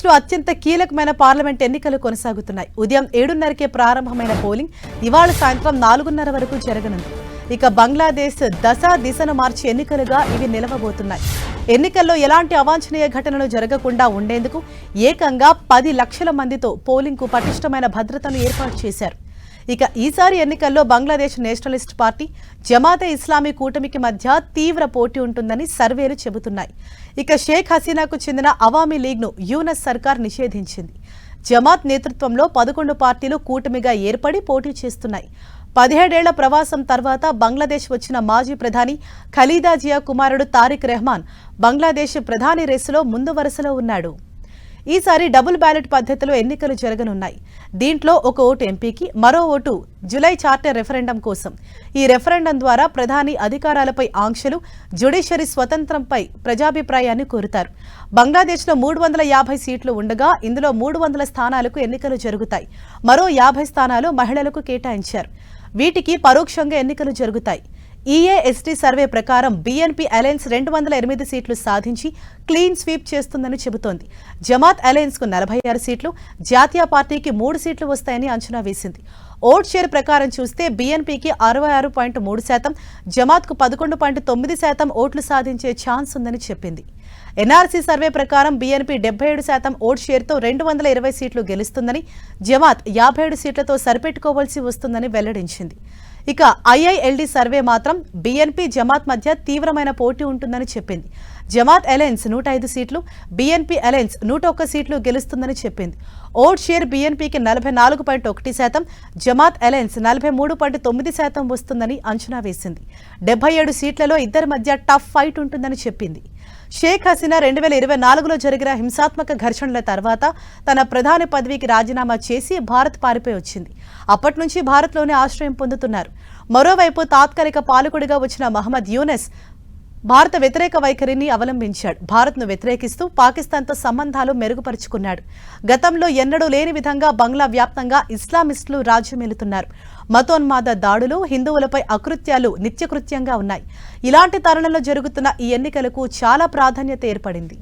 బంగ్లాదేశ్లో అత్యంత కీలకమైన పార్లమెంట్ ఎన్నికలు కొనసాగుతున్నాయి. ఉదయం ఏడున్నరకే ప్రారంభమైన పోలింగ్ ఇవాళ సాయంత్రం నాలుగున్నర వరకు జరగనుంది. ఇక బంగ్లాదేశ్ దశ దిశను మార్చి ఎన్నికలుగా ఇవి నిలవబోతున్నాయి. ఎన్నికల్లో ఎలాంటి అవాంఛనీయ ఘటనలు జరగకుండా ఉండేందుకు ఏకంగా పది లక్షల మందితో పోలింగ్కు పటిష్టమైన భద్రతను ఏర్పాటు చేశారు. ఇక ఈసారి ఎన్నికల్లో బంగ్లాదేశ్ నేషనలిస్ట్ పార్టీ జమాతే ఇస్లామీ కూటమికి మధ్య తీవ్ర పోటీ ఉంటుందని సర్వేలు చెబుతున్నాయి. ఇక షేక్ హసీనాకు చెందిన అవామీ లీగ్ను యూనస్ సర్కార్ నిషేధించింది. జమాత్ నేతృత్వంలో పదకొండు పార్టీలు కూటమిగా ఏర్పడి పోటీ చేస్తున్నాయి. పదిహేడేళ్ళ ప్రవాసం తర్వాత బంగ్లాదేశ్ వచ్చిన మాజీ ప్రధాని ఖలీదా జియా కుమారుడు తారిక్ రెహమాన్ బంగ్లాదేశ్ ప్రధాని రేసులో ముందు వరుసలో ఉన్నాడు. ఈసారి డబుల్ బ్యాలెట్ పద్ధతిలో ఎన్నికలు జరగనున్నాయి. దీంట్లో ఒక ఓటు ఎంపీకి మరో ఓటు జులై చార్టర్ రెఫరెండం కోసం. ఈ రెఫరెండం ద్వారా ప్రధాని అధికారాలపై ఆంక్షలు జ్యుడిషియరీ స్వతంత్రంపై ప్రజాభిప్రాయాన్ని కోరుతారు. బంగ్లాదేశ్లో మూడు వందల యాభై సీట్లు ఉండగా ఇందులో మూడు వందల స్థానాలకు ఎన్నికలు జరుగుతాయి. మరో యాభై స్థానాలు మహిళలకు కేటాయించారు. వీటికి పరోక్షంగా ఎన్నికలు జరుగుతాయి. ఈఏఎస్టీ సర్వే ప్రకారం బీఎన్పీ అలయన్స్ రెండు వందల ఎనిమిది సీట్లు సాధించి క్లీన్ స్వీప్ చేస్తుందని చెబుతోంది. జమాత్ అలయన్స్కు నలభై ఆరు సీట్లు జాతీయ పార్టీకి మూడు సీట్లు వస్తాయని అంచనా వేసింది. ఓట్ షేర్ ప్రకారం చూస్తే బీఎన్పీకి అరవై ఆరు పాయింట్ మూడు శాతం జమాత్కు పదకొండు పాయింట్ తొమ్మిది శాతం ఓట్లు సాధించే ఛాన్స్ ఉందని చెప్పింది. ఎన్ఆర్సీ సర్వే ప్రకారం బీఎన్పీ డెబ్బై ఏడు శాతం ఓట్ షేర్తో రెండు వందల ఇరవై సీట్లు గెలుస్తుందని జమాత్ యాభై ఏడు సీట్లతో సరిపెట్టుకోవాల్సి వస్తుందని వెల్లడించింది. ఇక ఐఐఎల్డి సర్వే మాత్రం బీఎన్పీ జమాత్ మధ్య తీవ్రమైన పోటీ ఉంటుందని చెప్పింది. జమాత్ అలయన్స్ నూట ఐదు సీట్లు బీఎన్పీ అలయన్స్ నూట ఒక్క సీట్లు గెలుస్తుందని చెప్పింది. ఓట్ షేర్ బీఎన్పీకి నలభై నాలుగు పాయింట్ ఒకటి శాతం జమాత్ అలయన్స్ నలభై మూడు పాయింట్ తొమ్మిది శాతం వస్తుందని అంచనా వేసింది. డెబ్బై ఏడు సీట్లలో ఇద్దరి మధ్య టఫ్ ఫైట్ ఉంటుందని చెప్పింది. షేక్ హసీనా రెండు వేల ఇరవై నాలుగులో జరిగిన హింసాత్మక ఘర్షణల తర్వాత తన ప్రధాని పదవికి రాజీనామా చేసి భారత్ పారిపోయి వచ్చింది. అప్పటి నుంచి భారత్లోనే ఆశ్రయం పొందుతున్నారు. మరోవైపు తాత్కాలిక పాలకుడిగా వచ్చిన మహమ్మద్ యూనెస్ భారత వ్యతిరేక వైఖరిని అవలంబించాడు. భారత్ను వ్యతిరేకిస్తూ పాకిస్తాన్తో సంబంధాలు మెరుగుపరుచుకున్నాడు. గతంలో ఎన్నడూ లేని విధంగా బంగ్లా వ్యాప్తంగా ఇస్లామిస్టులు రాజ్యమేలుతున్నారు. మతోన్మాద దాడులు హిందువులపై అకృత్యాలు నిత్యకృత్యంగా ఉన్నాయి. ఇలాంటి తరుణంలో జరుగుతున్న ఈ ఎన్నికలకు చాలా ప్రాధాన్యత ఏర్పడింది.